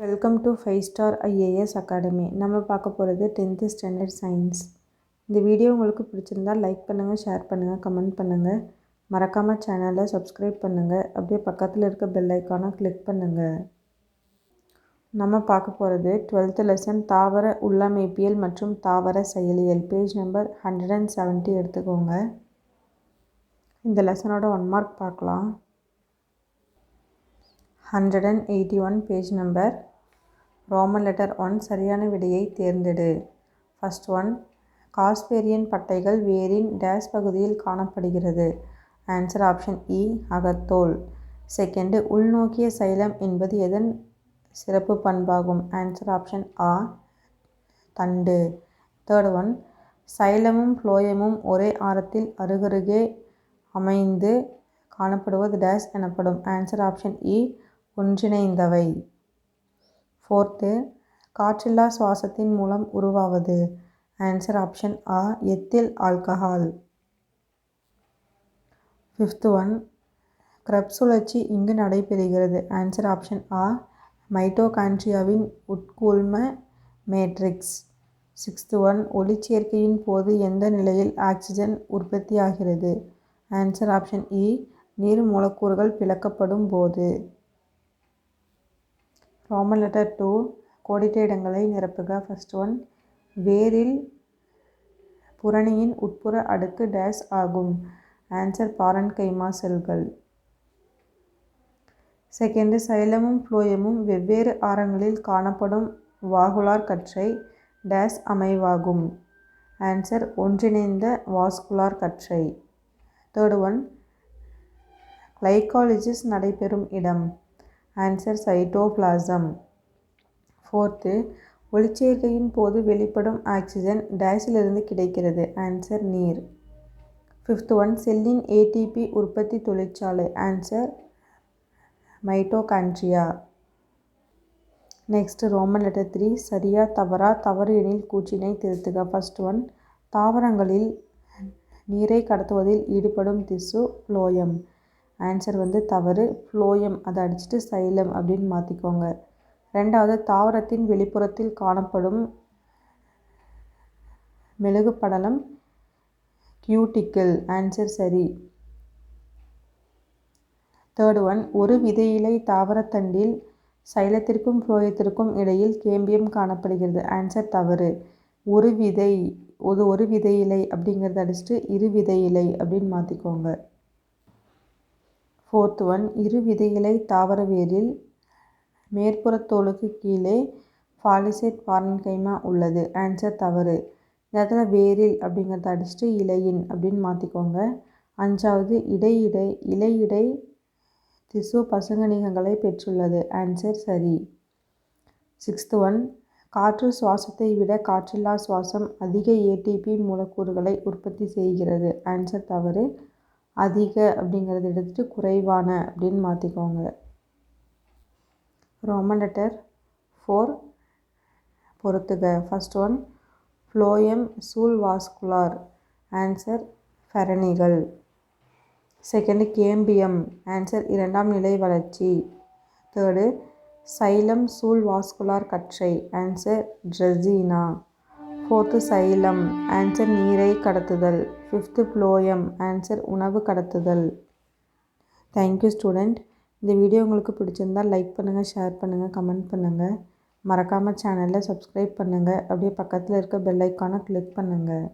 Welcome to five star IAS academy. நம்ம பார்க்க போகிறது டென்த்து ஸ்டாண்டர்ட் சயின்ஸ். இந்த வீடியோ உங்களுக்கு பிடிச்சிருந்தா லைக் பண்ணுங்கள் ஷேர் பண்ணுங்கள் கமெண்ட் பண்ணுங்கள் மறக்காமல் சேனலை சப்ஸ்கிரைப் பண்ணுங்கள் அப்படியே பக்கத்தில் இருக்க பெல் ஐக்கானை கிளிக் பண்ணுங்கள் நம்ம பார்க்க போகிறது டுவெல்த்து லெசன் தாவர உள்ளமைப்பியல் மற்றும் தாவர செயலியல். Page number hundred and seventy எடுத்துக்கோங்க. இந்த லெசனோட ஒன் மார்க் பார்க்கலாம். Hundred and eighty one page number Roman letter one சரியான விடையை தேர்ந்தெடு. ஃபஸ்ட் ஒன் காஸ்பேரியன் பட்டைகள் வேரின் டேஸ் பகுதியில் காணப்படுகிறது. ஆன்சர் ஆப்ஷன் இ அகத்தோல் செகண்டு உள்நோக்கிய சைலம் என்பது எதன் சிறப்பு பண்பாகும்? ஆன்சர் ஆப்ஷன் ஆ தண்டு. தேர்ட் ஒன் சைலமும் ஃப்ளோயமும் ஒரே ஆரத்தில் அருகருகே அமைந்து காணப்படுவது டேஸ் எனப்படும். ஆன்சர் ஆப்ஷன் இ ஒன்றிணைந்தவை. ஃபோர்த்து காற்றில்லா சுவாசத்தின் மூலம் உருவாவது. ஆன்சர் ஆப்ஷன் ஆ ethyl alcohol fifth one Krebs சுழற்சி இங்கு நடைபெறுகிறது. ஆன்சர் ஆப்ஷன் ஆ மைட்டோகான்ட்ரியாவின் உட்கூழ்ம மேட்ரிக்ஸ் சிக்ஸ்த் ஒன் ஒளிச்சேர்க்கையின் போது எந்த நிலையில் ஆக்சிஜன் உற்பத்தியாகிறது? ஆன்சர் ஆப்ஷன் இ நீர் மூலக்கூறுகள் பிளக்கப்படும் போது. ராமன் லெட்டர் டூ கோடிட்ட இடங்களை நிரப்புக. ஃபஸ்ட் ஒன் வேரில் புரணியின் உட்புற அடுக்கு டேஸ் ஆகும். ஆன்சர் பாரன்கைமா செல்கள். செகண்டு சைலமும் ஃப்ளோயமும் வெவ்வேறு ஆரங்களில் காணப்படும் வாகுலார் கற்றை டேஸ் அமைவாகும். ஆன்சர் ஒன்றிணைந்த வாஸ்குலார் கற்றை. தேர்டு ஒன் கிளைகாலிசிஸ் நடைபெறும் இடம். Answer cytoplasm. ஃபோர்த்து ஒளிச்சேர்க்கையின் போது வெளிப்படும் ஆக்சிஜன் டேஸிலிருந்து கிடைக்கிறது. ஆன்சர் நீர். ஃபிஃப்த் ஒன் செல்லின் ஏடிபி உற்பத்தி தொழிற்சாலை. Answer mitochondria next Roman letter three சரியா தவறா தவறு எனில் கூற்றினை திருத்துக. ஃபஸ்ட் ஒன் தாவரங்களில் நீரை கடத்துவதில் ஈடுபடும் திசு லோயம். ஆன்சர் வந்து தவறு. ஃப்ளோயம் அதை அடிச்சுட்டு சைலம் அப்படின்னு மாற்றிக்கோங்க ரெண்டாவது தாவரத்தின் வெளிப்புறத்தில் காணப்படும் மெழுகு படலம் கியூட்டிக்கிள் ஆன்சர் சரி. தேர்ட் ஒன் ஒரு விதையிலை தாவரத்தண்டில் சைலத்திற்கும் ஃப்ளோயத்திற்கும் இடையில் கேம்பியம் காணப்படுகிறது. ஆன்சர் தவறு. ஒரு விதை ஒரு ஒரு விதையிலை அப்படிங்கிறத அடிச்சுட்டு இரு விதையிலை அப்படின்னு மாற்றிக்கோங்க ஃபோர்த் ஒன் இரு விதையிலை தாவரவியலில் மேற்புறத்தோலுக்கு கீழே பாலிசேட் பாரன்கைமா உள்ளது. ஆன்சர் தவறு. இந்த இடத்துல வேரில் அப்படிங்கிறத அடிச்சுட்டு இலையின் அப்படின்னு மாற்றிக்கோங்க அஞ்சாவது இடையிடை இலையிடை திசு பசுங்கணிகங்களை பெற்றுள்ளது. ஆன்சர் சரி. சிக்ஸ்த் ஒன் காற்று சுவாசத்தை விட காற்றில்லா சுவாசம் அதிக ஏடிபி மூலக்கூறுகளை உற்பத்தி செய்கிறது. ஆன்சர் தவறு. அதிக அப்படிங்கிறத எடுத்துகிட்டு குறைவான அப்படின்னு மாற்றிக்கோங்க ரோமன் லெட்டர் ஃபோர் பொறுத்துக. ஃபஸ்ட் ஒன் ஃப்ளோயம் சூல் வாஸ்குலார் ஆன்சர் ஃபரணிகள் செகண்டு கேம்பியம் ஆன்சர் இரண்டாம் நிலை வளர்ச்சி. தேர்டு சைலம் சூல் வாஸ்குலார் கற்றை. ஆன்சர் ட்ரெஸினா ஃபோர்த்து சைலம் ஆன்சர் நீரை கடத்துதல். ஃபிஃப்த்து ஃப்ளோயம் ஆன்சர் உணவு கடத்துதல் தேங்க்யூ ஸ்டூடெண்ட் இந்த வீடியோ உங்களுக்கு பிடிச்சிருந்தால் லைக் பண்ணுங்கள் ஷேர் பண்ணுங்கள் கமெண்ட் பண்ணுங்கள் மறக்காமல் சேனலில் சப்ஸ்கிரைப் பண்ணுங்கள் அப்படியே பக்கத்தில் இருக்க பெல் ஐக்கானை கிளிக் பண்ணுங்கள்